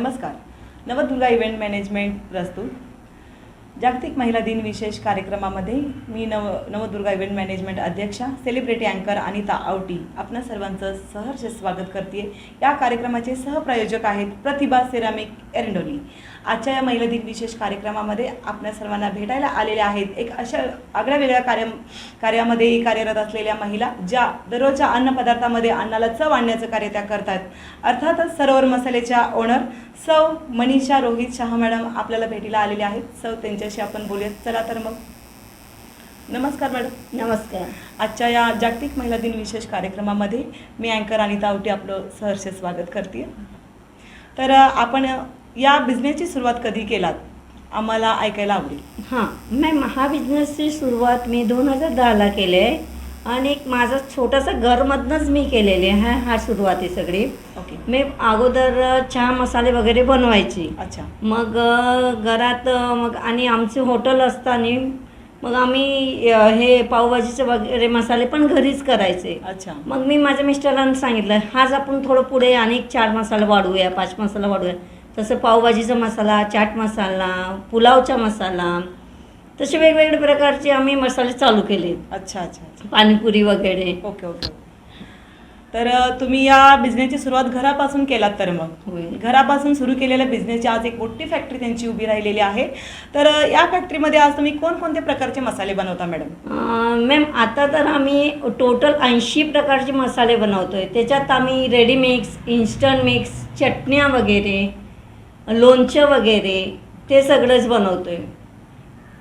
नमस्कार. Navdurga event management प्रस्तुत. जागतिक महिला दिन विशेष कार्यक्रमामध्ये मी नव नवदुर्गा इव्हेंट मॅनेजमेंट अध्यक्षा सेलिब्रिटी अँकर अनिता आवटी आपणा सर्वांचं सहर्ष स्वागत करते या कार्यक्रमाचे सहप्रायोजक आहेत प्रतिभा सेरामिक एरंडोली. आजच्या या महिला दिन विशेष कार्यक्रमामध्ये आपल्या सर्वांना भेटायला आलेल्या आहेत. एक अशा आगळ्या वेगळ्या कार्य कार्यामध्ये कार्यरत असलेल्या महिला ज्या दररोजच्या अन्नपदार्थामध्ये अन्नाला चव आणण्याचं कार्य त्या करतात. अर्थातच सरोवर मसाल्याच्या ओनर सौ मनीषा रोहित शहा मॅडम आपल्याला भेटीला आलेल्या आहेत. सौ त्यांच्याशी आपण बोलूयात. चला तर मग. नमस्कार मॅडम. नमस्कार. आजच्या या जागतिक महिला दिन विशेष कार्यक्रमामध्ये मी अँकर अनिता आवटी आपलं सहर्ष स्वागत करते. तर आपण या बिझनेसची सुरुवात कधी केलात? आम्हाला ऐकायला आवडेल. हां. मॅम हा बिझनेसची सुरुवात मी दोन हजार दहाला केली आहे. आणि एक माझा छोटासा घरमधनंच मी केलेली आहे. हा सुरुवात आहे सगळी. ओके. मी अगोदर चहा मसाले वगैरे बनवायची. अच्छा. मग घरात मग आणि आमचे हॉटेल असताना मग आम्ही हे पावभाजीचे वगैरे मसाले पण घरीच करायचे. अच्छा. मग मी माझ्या मिस्टरांना सांगितलं हाच आपण थोडं पुढे आणि एक चार मसाला वाढवूया पाच मसाला वाढवूया. तसं पावभाजीचा मसाला चाट मसाला पुलावचा मसाला तसे वेगवेगळे प्रकारचे आम्ही मसाले चालू केले. अच्छा अच्छा अच्छा. पाणीपुरी वगैरे. ओके ओके तर तुम्ही या बिझनेसची सुरुवात घरापासून केलात तर मग? घरापासून सुरू केलेल्या बिझनेसची आज एक मोठी फॅक्टरी त्यांची उभी राहिलेली आहे. तर या फॅक्टरीमध्ये आज तुम्ही कोणकोणते प्रकारचे मसाले बनवता मॅडम मॅम आता तर आम्ही टोटल ऐंशी प्रकारचे मसाले बनवतोय. त्याच्यात आम्ही रेडी मिक्स इन्स्टंट मिक्स चटण्या वगैरे लोणचं वगैरे ते सगळंच बनवतोय.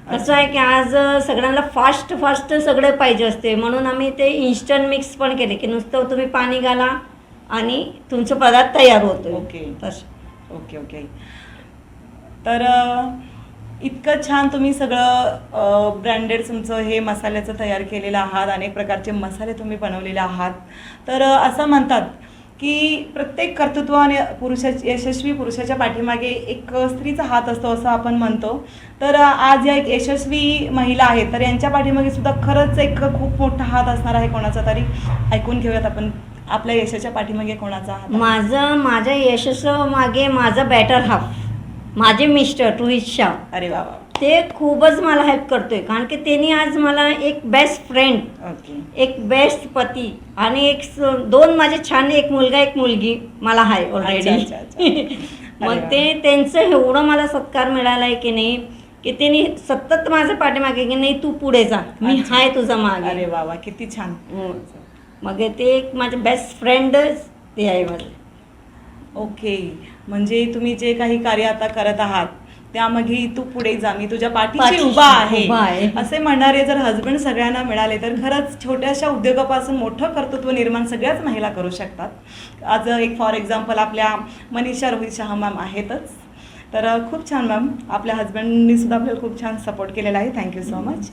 असं आहे की आज सगळ्यांना फास्ट फास्ट सगळं पाहिजे असते. म्हणून आम्ही ते इन्स्टंट मिक्स पण केले की नुसतं तुम्ही पाणी घाला आणि तुमचं पदार्थ तयार होतो ओके. तसं. Okay okay. तर इतकं छान तुम्ही सगळं ब्रँडेड तुमचं हे मसाल्याचं तयार केलेलं आहात अनेक प्रकारचे मसाले तुम्ही बनवलेले आहात. तर असं म्हणतात की प्रत्येक कर्तृत्व आणि पुरुषाच्या यशस्वी पुरुषाच्या पाठीमागे एक स्त्रीचा हात असतो असं आपण म्हणतो. तर आज या एक यशस्वी महिला आहेत तर यांच्या पाठीमागे सुद्धा खरंच एक खूप मोठा हात असणार आहे कोणाचा तरी. ऐकून घेऊयात आपण आपल्या यशाच्या पाठीमागे कोणाचा हात? माझं माझ्या यशस्व मागे माझा बॅटर हाफ माझे मिस्टर रोहित शाह. अरे वा. ते खूपच मला हेल्प करतोय कारण की त्यांनी आज मला एक बेस्ट फ्रेंड ओके एक बेस्ट पती आणि एक स- दोन माझे छान एक मुलगा एक मुलगी मला आहे अच्छा, ऑलरेडी अच्छा. अरे मग. ते त्यांचं एवढं मला सत्कार मिळाला आहे की नाही की त्यांनी सतत माझ्या पाठीमागे की नाही तू पुढे जा मी अच्छा. आहे तुझा अरे मागे वा वा किती छान हो. मग ते एक माझे बेस्ट फ्रेंडच ते आहे माझे ओके म्हणजे तुम्ही जे काही कार्य आता करत आहात त्यामागे तू पुढे जा मी तुझ्या पाठीशी उभा आहे. असे म्हणणारे जर हजबंड सगळ्यांना मिळाले तर खरंच छोट्याशा उद्योगापासून मोठं कर्तृत्व निर्माण सगळ्याच महिला करू शकतात. आज एक फॉर एक्झाम्पल आपल्या मनीषा रोहित शहा मॅम आहेतच. तर खूप छान मॅम आपल्या हजबंडनी सुद्धा आपल्याला खूप छान सपोर्ट केलेला आहे. थँक्यू सो मच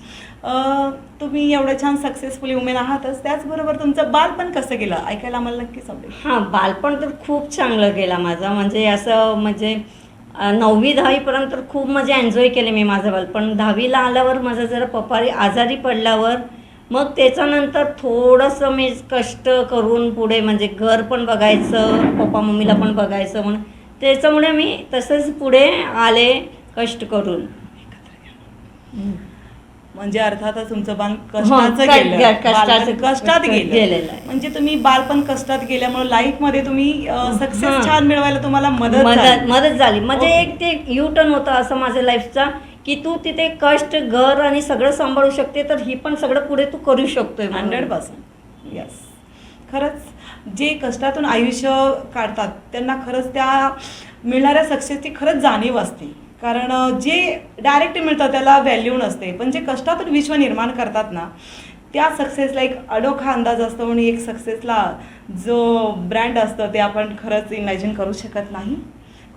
तुम्ही एवढं छान सक्सेसफुली वुमेन आहातच त्याचबरोबर तुमचं बालपण कसं गेलं? ऐकायला आम्हाला नक्कीच आवडेल हां बालपण तर खूप चांगलं गेला माझा. म्हणजे असं म्हणजे नववी दहावीपर्यंत खूप म्हणजे एन्जॉय केले मी माझं बालपण दहावीला आल्यावर माझा जरा पप्पारी आजारी पडल्यावर मग त्याच्यानंतर थोडंसं मी कष्ट करून पुढे म्हणजे घर पण बघायचं पप्पा मम्मीला पण बघायचं म्हणून. त्याच्यामुळे मी तसंच पुढे आले कष्ट करून. म्हणजे अर्थातच तुमचं बाल कष्टाचं गेलं बालपण कष्टात गेलं गेलेलं आहे. म्हणजे तुम्ही बालपण कष्टात गेल्यामुळे लाईफमध्ये तुम्ही सक्सेस. छान मिळवायला तुम्हाला मदत मदत झाली. मदत झाली म्हणजे. एक ते यू टर्न होतं असं माझ्या लाईफचा की तू तिथे कष्ट घर आणि सगळं सांभाळू शकते तर ही पण सगळं पुढे तू करू शकतोय म्हणून. हंड्रेड पर्सेंट यस खरंच जे कष्टातून आयुष्य काढतात त्यांना खरंच त्या मिळणाऱ्या सक्सेसची खरंच जाणीव असते कारण जे डायरेक्ट मिळतं त्याला व्हॅल्यू नसते. पण जे कष्टातून विश्व निर्माण करतात ना त्या सक्सेसला एक अडोखा अंदाज असतो आणि एक सक्सेसला जो ब्रँड असतं ते आपण खरंच इमॅजिन करू शकत नाही.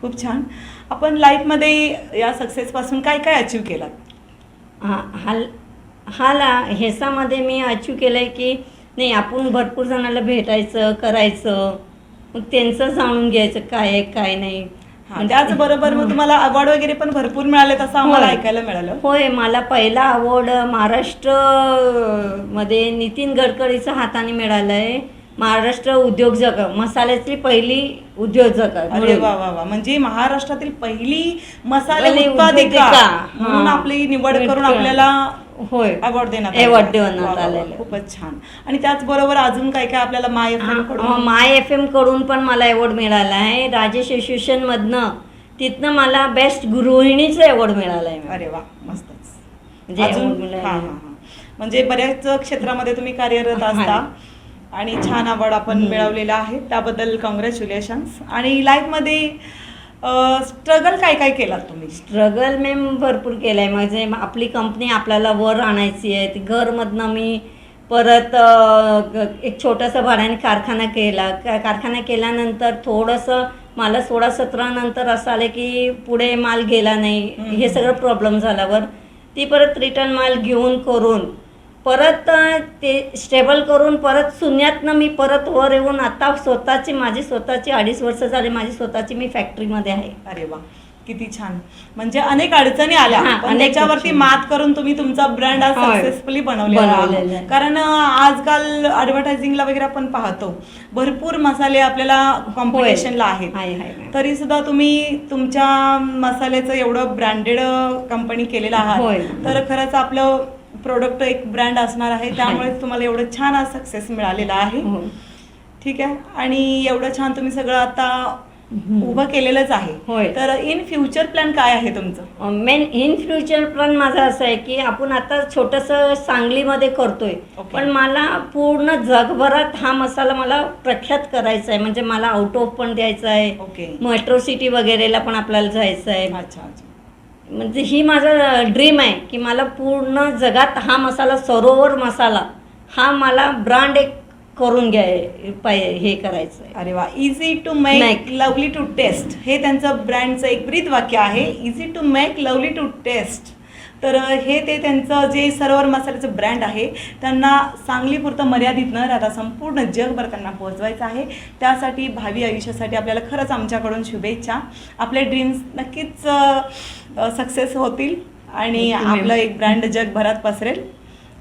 खूप छान. आपण लाईफमध्ये या सक्सेसपासून काय काय अचीव केलात? हा हाल हाला ह्याच्यामध्ये मी अचीव केलं आहे की नाही आपण भरपूर जणांना भेटायचं करायचं. मग त्यांचं जाणून घ्यायचं काय आहे काय नाही. त्याचबरोबर मग तुम्हाला अवॉर्ड वगैरे पण भरपूर मिळाले तसं आम्हाला. ऐकायला मिळालं. होय मला पहिला अवॉर्ड महाराष्ट्रमध्ये नितीन गडकरीच्या हाताने मिळाला महाराष्ट्र उद्योजक मसाल्याची पहिली उद्योजक अरे. वा वा वा म्हणजे महाराष्ट्रातील पहिली मसाले उत्पादिका. म्हणून. आपली निवड करून. आपल्याला होय अवॉर्ड देण्यात Award आलेला. देण्यात. आलेलं. खूपच छान आणि त्याचबरोबर अजून काय काय आपल्याला माय FM हा, कडून माय एफ एमकडून पण मला अवॉर्ड मिळाला आहे राजेश एसोसिएशन मधनं तिथनं मला बेस्ट गृहिणीचा अवॉर्ड मिळाला आहे अरे वा मस्तच म्हणजे. म्हणजे बऱ्याच क्षेत्रामध्ये तुम्ही कार्यरत. असता आणि छान अवॉर्ड आपण. मिळवलेला आहे. त्याबद्दल कॉंग्रॅच्युलेशन्स आणि लाईफमध्ये स्ट्रगल काय काय केलात तुम्ही? स्ट्रगल मॅम भरपूर केलं आहे म्हणजे आपली कंपनी आपल्याला वर आणायची आहे. ती घरमधनं मी परत एक छोटासा भाड्याने कारखाना केला. कारखाना केल्यानंतर थोडंसं मला सोळा सतरा नंतर असं आलं की पुढे माल गेला नाही. हे सगळं प्रॉब्लेम झाल्यावर ती परत रिटर्न माल घेऊन करून परत ते स्टेबल करून परत शून्यातनं मी परत वर येऊन आता स्वतःची माझी स्वतःची अडीच वर्ष झाली माझी स्वतःची मी फॅक्टरीमध्ये आहे अरे वा किती छान म्हणजे अनेक अडचणी आल्या पण त्याच्यावरती. मात करून तुम्ही तुमचा ब्रँड आज. सक्सेसफुली बनवलेला. कारण आजकाल ऍडव्हर्टायझिंगला वगैरे आपण पाहतो भरपूर मसाले आपल्याला कॉम्पिटिशनला आहेत. तरी सुद्धा तुम्ही तुमच्या मसाल्याचं एवढं ब्रँडेड कंपनी केलेलं. आहात तर खरंच आपलं प्रोडक्ट एक ब्रँड असणार आहे त्यामुळे तुम्हाला एवढं छान आज सक्सेस मिळालेला आहे. हो. ठीक आहे? आणि एवढं छान तुम्ही सगळं आता उभं केलेलंच आहे. होय. तर इन फ्युचर प्लॅन काय आहे तुमचं? मेन इन फ्युचर प्लॅन माझा असं आहे की आपण आता छोटंसं सांगलीमध्ये करतोय. पण मला पूर्ण जगभरात हा मसाला मला प्रख्यात करायचा आहे. म्हणजे मला आउट ऑफ पण द्यायचा आहे. ओके मेट्रो सिटी वगैरेला पण आपल्याला जायचं आहे. म्हणजे ही माझं ड्रीम आहे की मला पूर्ण जगात हा मसाला सरोवर मसाला हा मला ब्रँड एक करून घ्याय पाय हे करायचं आहे अरे वा. Easy to make. Lovely to taste हे त्यांचं ब्रँडचं एक ब्रीद वाक्य आहे. Easy to make lovely to taste तर हे ते त्यांचं जे सरोवर मसाल्याचं ब्रँड आहे त्यांना सांगलीपुरतं मर्यादित न राहता संपूर्ण जगभर त्यांना पोहोचवायचं आहे. त्यासाठी भावी आयुष्यासाठी आपल्याला खरंच आमच्याकडून शुभेच्छा. आपले ड्रीम्स नक्कीच सक्सेस होतील आणि. आपलं एक ब्रँड जगभरात पसरेल.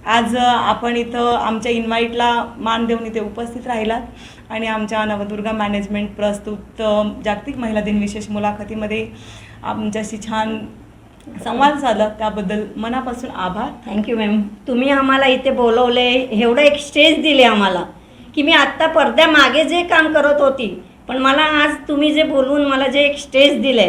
आज आपण इथं आमच्या इन्व्हाइटला मान देऊन इथे उपस्थित राहिलात आणि आमच्या नवदुर्गा मॅनेजमेंट प्रस्तुत जागतिक महिला दिन विशेष मुलाखतीमध्ये आमच्याशी छान संवाद साधला. त्याबद्दल मनापासून आभार. थँक्यू मॅम तुम्ही आम्हाला इथे बोलवले एवढं एक स्टेज दिले आम्हाला की मी आत्ता पडद्यामागे जे काम करत होती पण मला आज तुम्ही जे बोलवून मला जे एक स्टेज दिले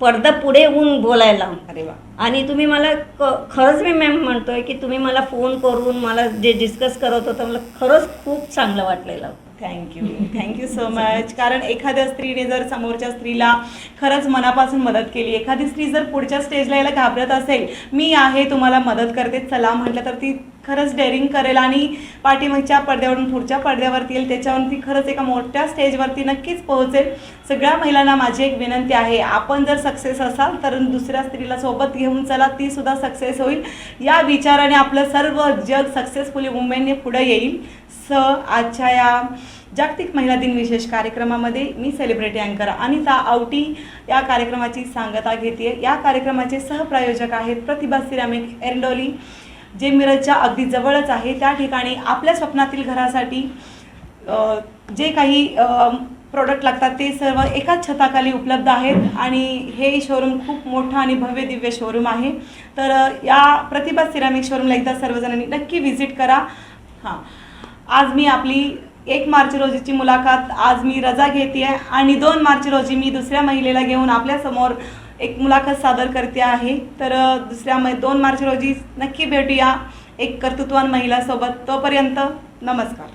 पडदा पुढे येऊन बोलायला अरे वा. आणि तुम्ही मला क खरंच मी मॅम म्हणतोय की तुम्ही मला फोन करून मला जे डिस्कस करत होतं मला खरंच खूप चांगलं वाटलेलं थँक्यू थँक्यू सो मच कारण एखाद्या स्त्रीने जर समोरच्या स्त्रीला खरंच मनापासून मदत केली एखादी स्त्री जर पुढच्या स्टेजला यायला घाबरत असेल मी आहे तुम्हाला मदत करते चला म्हटलं तर ती खरंच डेअरिंग करेल आणि पाठीमागच्या पडद्यावरून पुढच्या पडद्यावरती येईल. त्याच्यावरून ती खरंच एका मोठ्या स्टेजवरती नक्कीच पोहोचेल. सगळ्या महिलांना माझी एक विनंती आहे आपण जर सक्सेस असाल तर दुसऱ्या स्त्रीला सोबत घेऊन चला ती सुद्धा सक्सेस होईल. या विचाराने आपलं सर्व जग सक्सेसफुली वुमेनने पुढे येईल. स आजच्या या जागतिक महिला दिन विशेष कार्यक्रमामध्ये मी सेलिब्रिटी अँकर अनिता आवटी या कार्यक्रमाची सांगता घेते या कार्यक्रमाचे सहप्रायोजक आहेत प्रतिभा सिरामिक एरंडोली जे मिरजच्या अगदी जवळच आहे त्या ठिकाणी आपल्या स्वप्नातील घरासाठी जे काही प्रोडक्ट लागतात ते सर्व एकाच छताखाली उपलब्ध आहेत आणि हे शोरूम खूप मोठं आणि भव्य दिव्य शोरूम आहे. तर या प्रतिभा सिरामिक शोरूमला एकदा सर्वजणांनी नक्की व्हिजिट करा. हां. आज मी आपली एक मार्च रोजीची मुलाखत आज मी रजा घेते आहे आणि दोन मार्च रोजी मी दुसऱ्या महिलेला घेऊन आपल्यासमोर एक मुलाखत सादर करते आहे. तर दुसऱ्या मै दोन मार्च रोजी नक्की भेटूया एक कर्तृत्वान महिलासोबत तोपर्यंत नमस्कार.